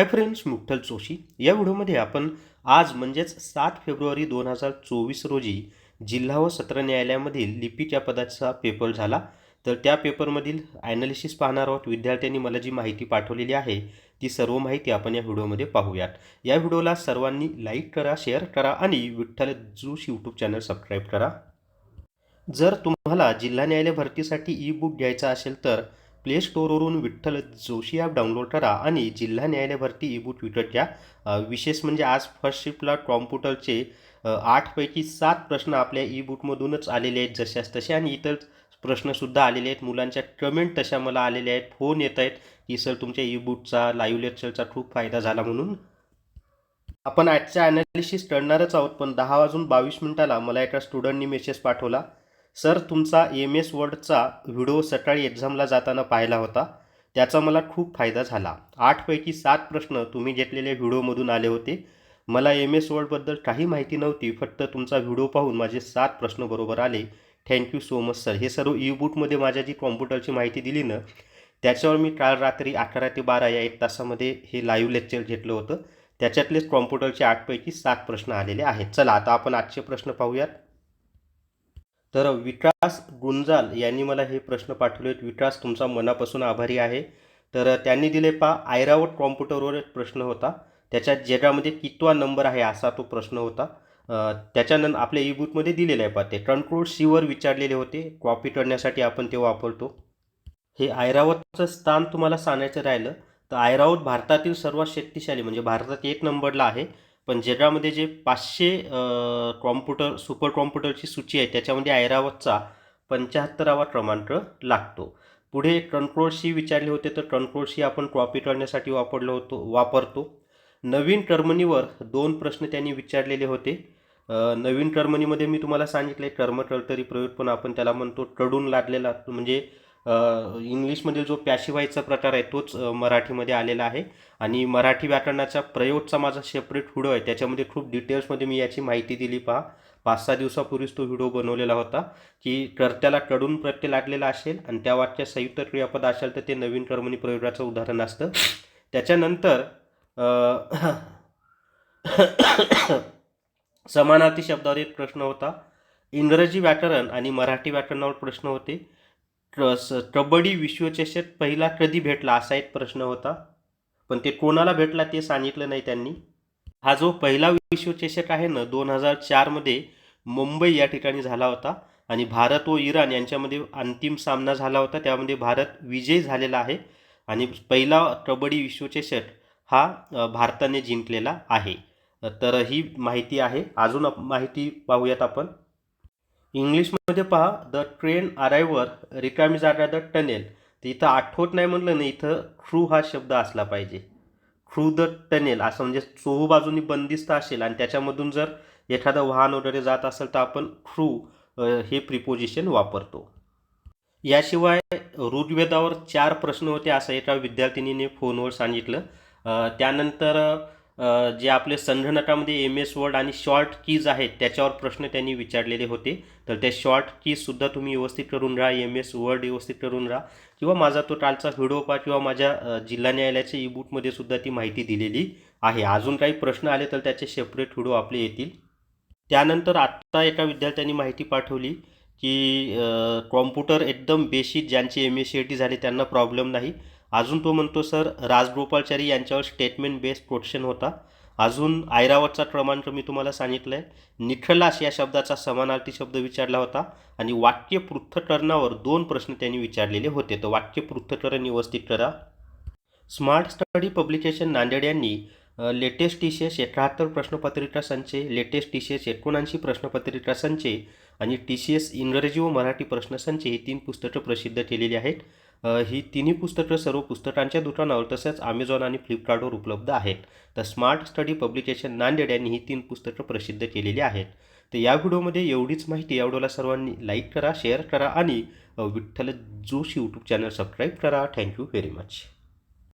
Hi friends मुठ्ठल Joshi. या व्हिडिओमध्ये आपण आज म्हणजेच सात फेब्रुवारी दोन हजार चोवीस रोजी जिल्हा व सत्र न्यायालयामधील लिपिक या पदाचा पेपर झाला. तर त्या पेपरमधील ॲनालिसिस पाहणार आहोत. विद्यार्थ्यांनी मला जी माहिती पाठवलेली आहे ती सर्व माहिती आपण या व्हिडिओमध्ये पाहूयात. या व्हिडिओला सर्वांनी लाईक करा शेअर करा आणि Vitthal Joshi YouTube channel subscribe करा. जर तुम्हाला जिल्हा न्यायालय भरतीसाठी ई बुक घ्यायचा असेल तर प्ले स्टोअरवरून विठ्ठल जोशी ॲप डाउनलोड करा आणि जिल्हा न्यायालय भरती ई बुक विकत घ्या. विशेष म्हणजे आज फर्स्ट शिफ्टला कॉम्प्युटरचे आठपैकी सात प्रश्न आपल्या ई बुकमधूनच आलेले आहेत. जशाच तसे आणि इतर प्रश्नसुद्धा आलेले आहेत. मुलांच्या कमेंट तशा मला आलेल्या आहेत. फोन येत आहेत की सर तुमच्या ई बुकचा लाईव्ह लेक्चरचा खूप फायदा झाला म्हणून. आपण आजच्या ॲनालिसिस करणारच आहोत पण दहा वाजून बावीस मिनिटाला मला एका स्टुडंटनी मेसेज पाठवला. सर तुमचा एम एस वर्डचा व्हिडिओ सकाळी एक्झामला जाताना पाहिला होता. त्याचा मला खूप फायदा झाला. आठपैकी सात प्रश्न तुम्ही घेतलेल्या व्हिडिओमधून आले होते. मला एम एस वर्डबद्दल काही माहिती नव्हती फक्त तुमचा व्हिडिओ पाहून माझे सात प्रश्न बरोबर आले. थँक्यू सो मच सर हे सर्व ई बुकमध्ये माझ्या जी कॉम्प्युटरची माहिती दिली ना त्याच्यावर मी काल रात्री अकरा ते बारा या एक तासामध्ये हे लाईव्ह लेक्चर घेतलं होतं. त्याच्यातलेच कॉम्प्युटरचे आठपैकी सात प्रश्न आलेले आहेत. चला आता आपण आजचे प्रश्न पाहूयात. तर विकास गुंजाल यांनी मला हे प्रश्न पाठवले आहेत विकास तुमचा मनापासून आभारी आहे. तर त्यांनी दिले पा आयरावट कॉम्प्युटरवर एक प्रश्न होता. त्याच्या जगामध्ये कितवा नंबर आहे असा तो प्रश्न होता. त्याच्यानंतर आपल्या ईबुकमध्ये दिलेलं आहे पा ते. कंट्रोल सीवर विचारलेले होते. कॉपी करण्यासाठी आपण ते वापरतो. हे ऐरावतचं स्थान तुम्हाला सांगायचं राहिलं तर ऐरावत भारतातील सर्वात शक्तिशाली म्हणजे भारतात एक नंबरला आहे. पण जगामध्ये जे पाचशे कॉम्प्युटर सुपर कॉम्प्युटरची सूची आहे त्याच्यामध्ये ऐरावतचा पंच्याहत्तरावा क्रमांक लागतो. पुढे कंट्रोल सी विचारले होते तर कंट्रोल सी आपण कॉपी करण्यासाठी वापरलो होतो वापरतो. नवीन टर्मनीवर दोन प्रश्न त्यांनी विचारलेले होते. नवीन टर्मनीमध्ये मी तुम्हाला सांगितले कर्मकर्तरी प्रयोग पण आपण त्याला म्हणतो कडून लागलेला म्हणजे इंग्लिशमधील जो पॅशिवायचा प्रकार आहे तोच मराठीमध्ये आलेला आहे. आणि मराठी व्याकरणाचा प्रयोगचा माझा सेपरेट व्हिडिओ आहे. त्याच्यामध्ये खूप डिटेल्समध्ये मी याची माहिती दिली. पहा. पाच सहा दिवसापूर्वीच तो व्हिडिओ बनवलेला होता की कर्त्याला कडून प्रत्यय लागलेला असेल आणि त्या वाक्यात संयुक्त क्रियापद असेल तर ते नवीन कर्मणी प्रयोगाचं उदाहरण असतं. त्याच्यानंतर समानार्थी शब्दावर एक प्रश्न होता. इंग्रजी व्याकरण आणि मराठी व्याकरणावर प्रश्न होते. क- स- कबड्डी विश्वचषक पहिला कधी भेटला असा एक प्रश्न होता. पण ते कोणाला भेटला ते सांगितलं नाही त्यांनी. हा जो पहिला विश्वचषक आहे ना दोन हजार चारमध्ये मुंबई या ठिकाणी झाला होता आणि भारत व इराण यांच्यामध्ये अंतिम सामना झाला होता. त्यामध्ये भारत विजयी झालेला आहे आणि पहिला कबड्डी विश्वचषक हा भारताने जिंकलेला आहे. तर ही माहिती आहे. अजून माहिती पाहूयात आपण. इंग्लिशमध्ये पहा द ट्रेन अरायवर रिकामी जागा द टनेल तर इथं आठवत नाही म्हणलं ना इथं ट्रू हा शब्द असला पाहिजे. थ्रू द टनेल असं म्हणजे चोहू बाजूनी बंदिस्त असेल आणि त्याच्यामधून जर एखादं वाहन वगैरे जात असेल तर आपण थ्रू हे प्रिपोजिशन वापरतो. याशिवाय ऋग्वेदावर चार प्रश्न होते असं एका विद्यार्थिनीने फोनवर सांगितलं. त्यानंतर जे आपले संगणकामध्ये एम एस वर्ड आणि शॉर्ट कीज आहेत त्याच्यावर प्रश्न त्यांनी विचारलेले होते. तर त्या शॉर्ट कीजसुद्धा तुम्ही व्यवस्थित करून राहा एम एस वर्ड व्यवस्थित करून राहा. किंवा माझा तो कालचा व्हिडिओ पहा किंवा माझ्या जिल्हा न्यायालयाच्या ईबुकमध्ये सुद्धा ती माहिती दिलेली आहे. अजून काही प्रश्न आले तर त्याचे सेपरेट व्हिडिओ आपले येतील. त्यानंतर आत्ता एका विद्यार्थ्यांनी माहिती पाठवली की कॉम्प्युटर एकदम बेसिक ज्यांची M S C E T झाली त्यांना प्रॉब्लेम नाही. अजून तो म्हणतो सर राजगोपालचारी यांच्यावर स्टेटमेंट बेस्ड प्रोटेक्शन होता. अजून ऐरावतचा क्रमांक मी तुम्हाला सांगितलं आहे निखलास या शब्दाचा समानार्थी शब्द विचारला होता आणि वाक्य पृथ्थकरणावर दोन प्रश्न त्यांनी विचारलेले होते. तर वाक्य पृथ्थकरण व्यवस्थित करा. स्मार्ट स्टडी पब्लिकेशन नांदेड यांनी लेटेस्ट टी सी एस एकाहत्तर प्रश्नपत्रिका संचे लेटेस्ट टी सी एस एकोणऐंशी प्रश्नपत्रिका संचे आणि टी सी एस इंग्रजी व मराठी प्रश्नसंचे ही तीन पुस्तकं प्रसिद्ध केलेली आहेत. ही तिन्ही पुस्तकं सर्व पुस्तकांच्या दुकानावर तसेच अमेझॉन आणि फ्लिपकार्टवर उपलब्ध आहेत. तर स्मार्ट स्टडी पब्लिकेशन नांदेड यांनी ही तीन पुस्तकं प्रसिद्ध केलेली आहेत. तर या व्हिडिओमध्ये एवढीच माहिती. या व्हिडिओला सर्वांनी लाईक करा शेअर करा आणि Vitthal Joshi YouTube channel subscribe करा. Thank you very much